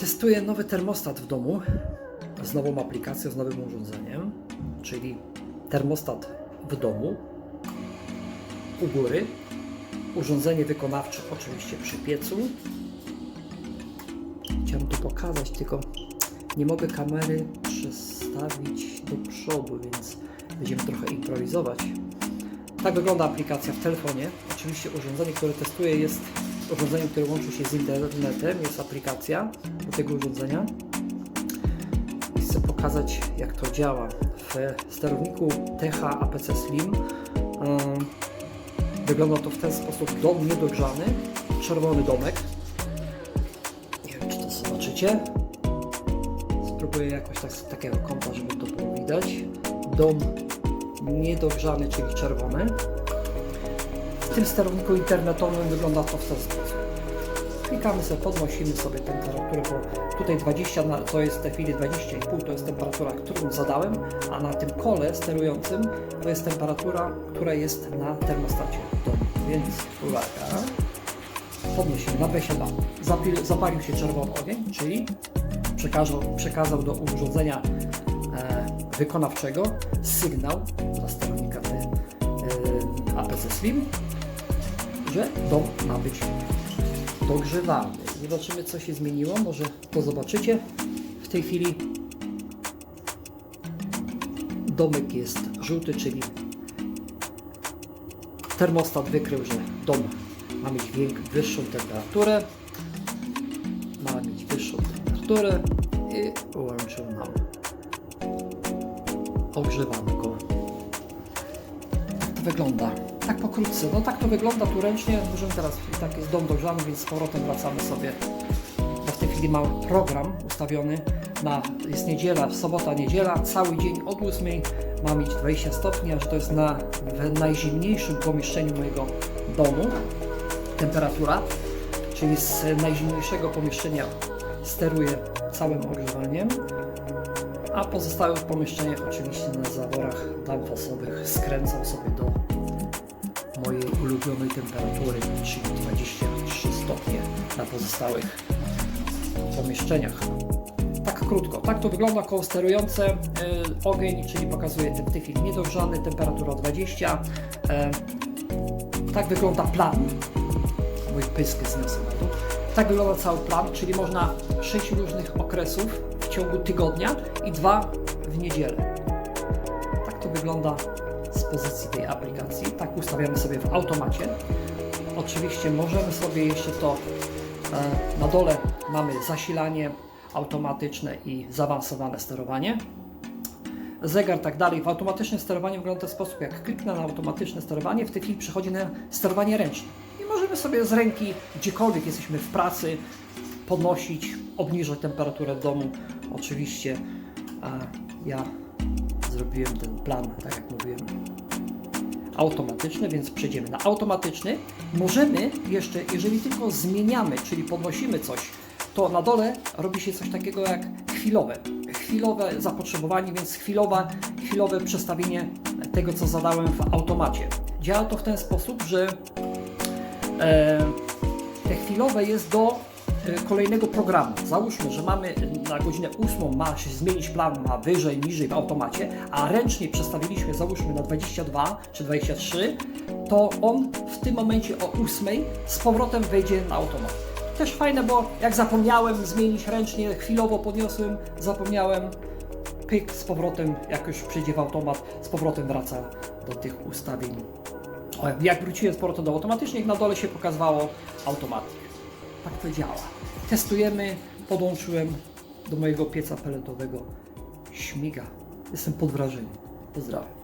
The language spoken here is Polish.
Testuję nowy termostat w domu z nową aplikacją, z nowym urządzeniem, czyli termostat w domu u góry, urządzenie wykonawcze oczywiście przy piecu. Chciałem to pokazać, tylko nie mogę kamery przestawić do przodu, więc będziemy trochę improwizować. Tak wygląda aplikacja w telefonie. Oczywiście urządzenie, które testuję jest urządzeniem, które łączy się z internetem. Jest aplikacja do tego urządzenia. Chcę pokazać jak to działa. W sterowniku TH APC Slim wygląda to w ten sposób. Dom niedogrzany, czerwony domek. Nie wiem czy to zobaczycie. Spróbuję jakoś tak z takiego kąta, żeby to było widać. Dom niedogrzany, czyli czerwony. W tym sterowniku internetowym wygląda to w ten sposób. Klikamy sobie, podnosimy sobie temperaturę, bo tutaj 20 na, to jest w tej chwili 20,5 to jest temperatura, którą zadałem, a na tym kole sterującym to jest temperatura, która jest na termostacie domu. Więc uwaga, podniesiemy na 22. Zapil, zapalił się czerwony ogień, czyli przekazał, przekazał do urządzenia e, wykonawczego sygnał dla sterownika te, e, APC Slim, że dom ma być dogrzewany. Zobaczymy co się zmieniło, może to zobaczycie. W tej chwili domek jest żółty, czyli termostat wykrył, że dom ma mieć wyższą temperaturę. Ma mieć wyższą temperaturę i włączył nam ogrzewanko. Tak to wygląda. Tak pokrótce. No tak to wygląda tu ręcznie. Możemy teraz, tak jest dom dogrzany, więc z powrotem wracamy sobie. Bo w tej chwili mam program ustawiony na, jest niedziela, sobota, niedziela, cały dzień od 8 ma mieć 20 stopni, aż to jest na, w najzimniejszym pomieszczeniu mojego domu temperatura, czyli z najzimniejszego pomieszczenia steruję całym ogrzewaniem, a pozostałe pomieszczenie oczywiście na zaworach damfosowych skręcam sobie do mojej ulubionej temperatury, czyli 23 stopnie na pozostałych pomieszczeniach. Tak krótko, tak to wygląda koło sterujące. Y, ogień, czyli pokazuje ten chwili niedogrzany, temperatura 20. Y, tak wygląda plan. Mój pysk na dół. Tak wygląda cały plan, czyli można 6 różnych okresów w ciągu tygodnia i dwa w niedzielę. Tak to wygląda z pozycji tej aplikacji. Tak ustawiamy sobie w automacie. Oczywiście możemy sobie jeszcze to e, na dole mamy zasilanie automatyczne i zaawansowane sterowanie. Zegar tak dalej. W automatycznym sterowaniu wygląda w sposób, jak kliknę na automatyczne sterowanie, w tej chwili przechodzi na sterowanie ręczne. I możemy sobie z ręki, gdziekolwiek jesteśmy w pracy, podnosić, obniżać temperaturę w domu. Oczywiście a ja zrobiłem ten plan, tak jak mówiłem, automatyczny, więc przejdziemy na automatyczny. Możemy jeszcze, jeżeli tylko zmieniamy, czyli podnosimy coś, to na dole robi się coś takiego jak chwilowe. Chwilowe zapotrzebowanie, więc chwilowe, chwilowe przestawienie tego, co zadałem w automacie. Działa to w ten sposób, że e, te chwilowe jest do kolejnego programu. Załóżmy, że mamy na godzinę 8 ma się zmienić plan, ma wyżej, niżej w automacie, a ręcznie przestawiliśmy załóżmy na 22 czy 23, to on w tym momencie o 8 z powrotem wejdzie na automat. Też fajne, bo jak zapomniałem zmienić ręcznie, chwilowo podniosłem, zapomniałem, pyk z powrotem, jak już przyjdzie w automat, z powrotem wraca do tych ustawień. O, jak wróciłem z powrotem do automatycznych, na dole się pokazywało automatyk. Tak to działa. Testujemy, podłączyłem do mojego pieca peletowego. Śmiga. Jestem pod wrażeniem. Pozdrawiam.